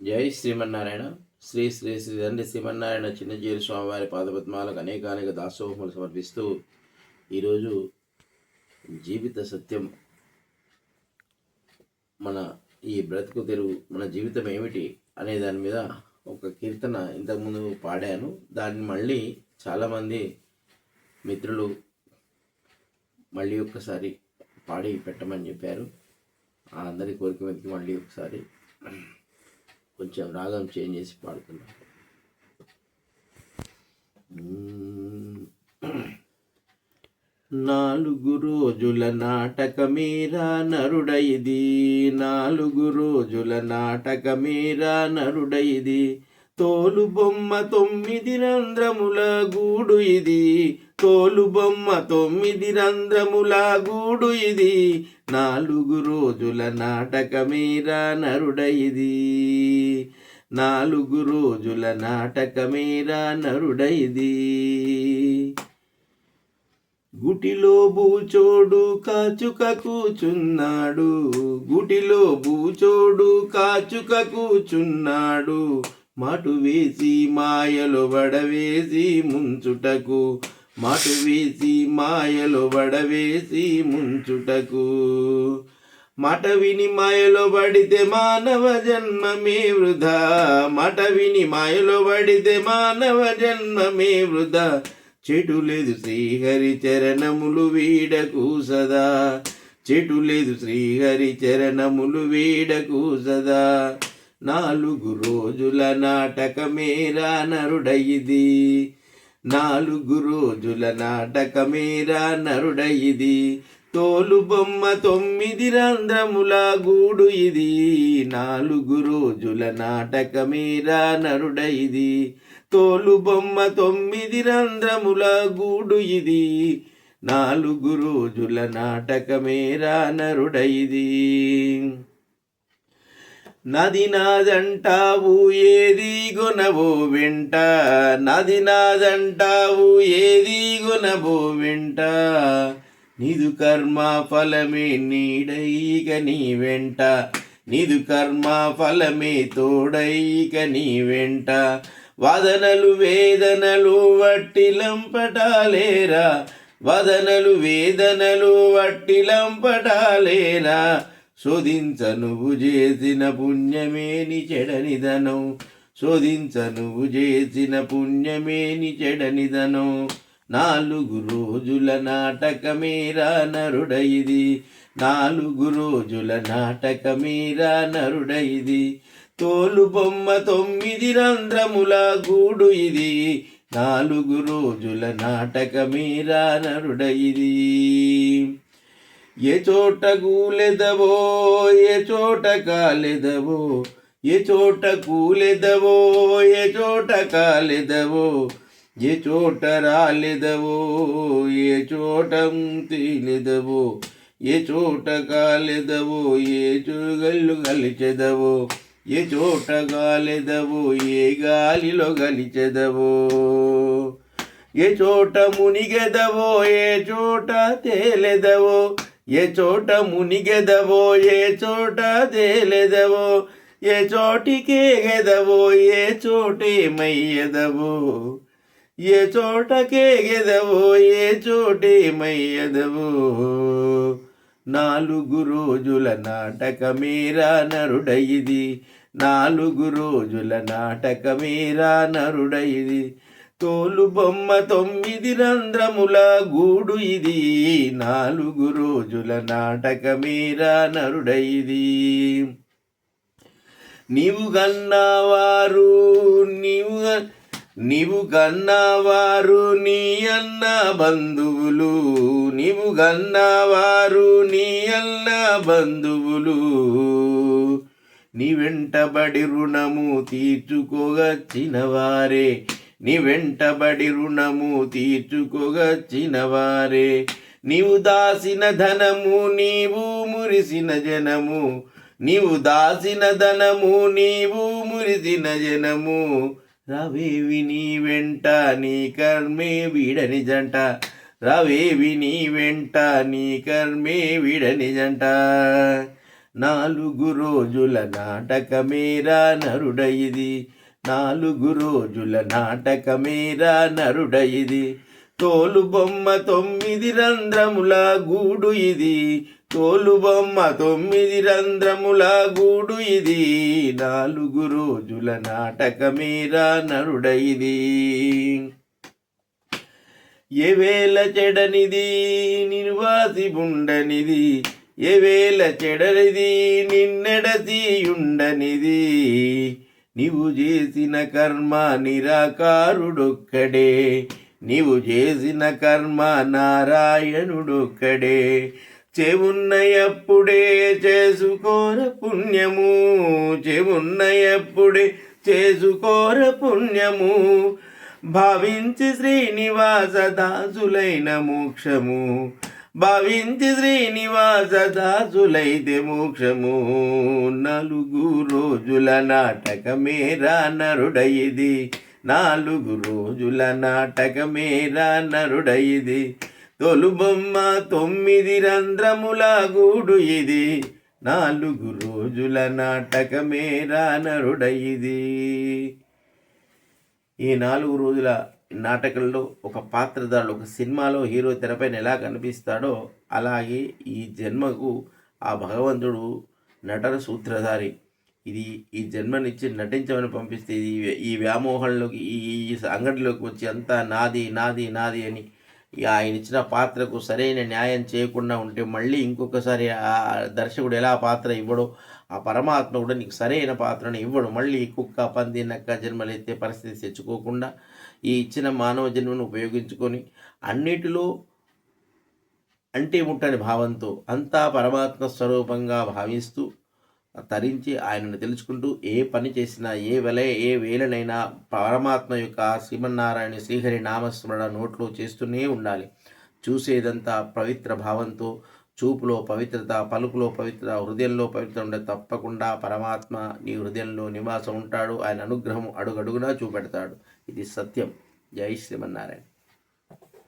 జై శ్రీమన్నారాయణ. శ్రీ శ్రీ శ్రీ తండ్రి శ్రీమన్నారాయణ చిన్నజీరు స్వామివారి పాదపద్మాలకు అనేకానేక దాసోహములు సమర్పిస్తూ ఈరోజు జీవిత సత్యం మన ఈ బ్రతుకు తెరువు మన జీవితం ఏమిటి అనే దాని మీద ఒక కీర్తన ఇంతకుముందు పాడాను. దాన్ని మళ్ళీ చాలామంది మిత్రులు మళ్ళీ ఒక్కసారి పాడి పెట్టమని చెప్పారు. అందరి కోరిక మీదకి మళ్ళీ ఒకసారి కొంచెం రాగం చేంజ్ చేసి పాడుతున్నాను నాలుగు రోజుల నాటకమీరా నరుడైది నాలుగు రోజుల నాటకమీరా నరుడైది తోలు బొమ్మ తొమ్మిది రంధ్రముల గూడు ఇది. తోలు బొమ్మ తొమ్మిది రంధ్రముల గూడు ఇది. నాలుగు రోజుల నాటకమీరా నరుడైది నాలుగు రోజుల నాటకమీరా నరుడైది గుటిలో బూచోడు కాచుక కూచున్నాడు. గుటిలో బూచోడు కాచుక కూచున్నాడు. మాటు వేసి మాయలు వడవేసి ముంచుటకు మాటు వేసి మాయలో వడవేసి ముంచుటకు. మాట విని మాయలో పడితే మానవ జన్మమే వృధా. మాట విని మాయలో పడితే మానవ జన్మమే వృధా. చెడు లేదు శ్రీహరి చరణములు వీడకు సదా. చెడు లేదు శ్రీహరి చరణములు వీడకు సదా. నాలుగు రోజుల నాటకమేరా నరుడయిది నాలుగు రోజుల నాటకమేరా నరుడయిది. తోలు బొమ్మ తొమ్మిది రంధ్రముల గూడు ఇది. నాలుగు రోజుల నాటకమేరా నరుడయిది. తోలు బొమ్మ తొమ్మిది రంధ్రముల గూడు ఇది. నాలుగు రోజుల నాటకమేరా నరుడైది నది నాదంటావు ఏది గునవో వెంట? నది నాదంటావు ఏది గునవో వెంట? నిదు కర్మ ఫలమే నీడైక నీ వెంట. నిదు కర్మ ఫలమే తోడైక నీ వెంట. వదనలు వేదనలు వట్టిలంపటాలేరా వదనలు వేదనలు వట్టిలంపటాలేరా శోధించ నువ్వు చేసిన పుణ్యమేని చెడనిదనం శోధించ నువ్వు చేసిన పుణ్యమేని చెడనిదనం నాలుగు రోజుల నాటకమేరా నరుడైది నాలుగు రోజుల నాటకమేరా నరుడైది తోలు బొమ్మ తొమ్మిది రంధ్రముల గూడు ఇది. నాలుగు రోజుల నాటకమేరా నరుడ ఇది ఏ చోట కూలెదవో ఏ చోట కాలెదవో ఏ చోట కూలెదవో ఏ చోట కాలెదవో ఏ చోట రాలెదవో ఏ చోట తీలెదవో ఏ చోట కాలెదవో ఏ చూగళ్ళు గలిచెదవో ఏ చోట గాలెదవో ఏ గాలిలో గలిచెదవో ఏ చోట మునిగెదవో ఏ చోట తేలెదవో ఏ చోట మునిగెదవో ఏ చోట తేలెదవో ఏ చోటికేగెదవో ఏ చోటేమయ్యదవో ఏ చోటకేగెదవో ఏ చోటేమయ్యదవో నాలుగు రోజుల నాటకమేరా నరుడయిది నాలుగు రోజుల నాటకమేరా నరుడయిది తోలు బొమ్మ తొమ్మిది రంధ్రముల గూడు ఇది. నాలుగు రోజుల నాటకమేరా నరుడైది నీవు గన్నవారు నీవు నీవు గన్నవారు నీ అన్న బంధువులు. నీవు గన్నవారు నీ అన్న బంధువులు. నీ వెంటబడి రుణము తీర్చుకోగచ్చిన వారే నీ వెంటబడి రుణము తీర్చుకోగచ్చిన వారే నీవు దాసిన ధనము నీవు మురిసిన జనము. నీవు దాసిన ధనము నీవు మురిసిన జనము. రవేవి నీ వెంట నీ కర్మే వీడని జంట. రవేవి నీ వెంట నీ కర్మే వీడని జంట. నాలుగు రోజుల నాటకమేరా నరుడ ఇది నాలుగు రోజుల నాటకమేరా నరుడ ఇది. తోలు బొమ్మ తొమ్మిది రంధ్రముల గూడు ఇది. తోలు బొమ్మ తొమ్మిది రంధ్రముల గూడు ఇది. నాలుగు రోజుల నాటకమేరా నరుడ ఇది. ఎవేల చెడనిది నిర్వాసి ఉండనిది. ఎవేల చెడనిది నిన్నెడతీయుండనిది నీవు చేసిన కర్మ నిరాకారుడొక్కడే. నీవు చేసిన కర్మ నారాయణుడొక్కడే. చెవున్నయప్పుడే చేసుకోర పుణ్యము. చెవున్నయప్పుడే చేసుకోర పుణ్యము. భావించి శ్రీనివాస దాసులైన మోక్షము. భావించి శ్రీనివాస దాసులైతే మోక్షము. నలుగు రోజుల నాటకమేరా నరుడయిది. నాలుగు రోజుల నాటకమేరా నరుడయిది. తొలుబొమ్మ తొమ్మిది రంధ్రముల గూడు ఇది. నాలుగు రోజుల నాటకమేరా నరుడయిది. ఈ నాలుగు రోజుల నాటకంలో ఒక పాత్రధారుడు ఒక సినిమాలో హీరో తెరపైన ఎలా కనిపిస్తాడో అలాగే ఈ జన్మకు ఆ భగవంతుడు నటన సూత్రధారి. ఇది ఈ జన్మనిచ్చి నటించమని పంపిస్తే ఇది ఈ వ్యామోహంలోకి ఈ ఈ అంగడిలోకి వచ్చి అంతా నాది నాది నాది అని ఆయన ఇచ్చిన పాత్రకు సరైన న్యాయం చేయకుండా ఉంటే మళ్ళీ ఇంకొకసారి ఆ దర్శకుడు ఎలా పాత్ర ఇవ్వడో ఆ పరమాత్మ కూడా నీకు సరైన పాత్రను ఇవ్వడు. మళ్ళీ కుక్క పంది నక్క జన్మలు ఎత్తే పరిస్థితి తెచ్చుకోకుండా ఈ ఇచ్చిన మానవ జన్మను ఉపయోగించుకొని అన్నిటిలో అంటే ముట్టని భావంతో అంతా పరమాత్మ స్వరూపంగా భావిస్తూ తరించి ఆయనను తెలుసుకుంటూ ఏ పని చేసినా ఏ వెల ఏ వేలనైనా పరమాత్మ యొక్క శ్రీమన్నారాయణ శ్రీహరి నామస్మరణ నోట్లో చేస్తూనే ఉండాలి. చూసేదంతా పవిత్ర భావంతో చూపులో పవిత్రత పలుకులో పవిత్ర హృదయంలో పవిత్ర ఉండే తప్పకుండా పరమాత్మ నీ హృదయంలో నివాసం ఉంటాడు. ఆయన అనుగ్రహం అడుగడుగునా చూపెడతాడు. ఇది సత్యం. జై శ్రీమన్నారాయణ.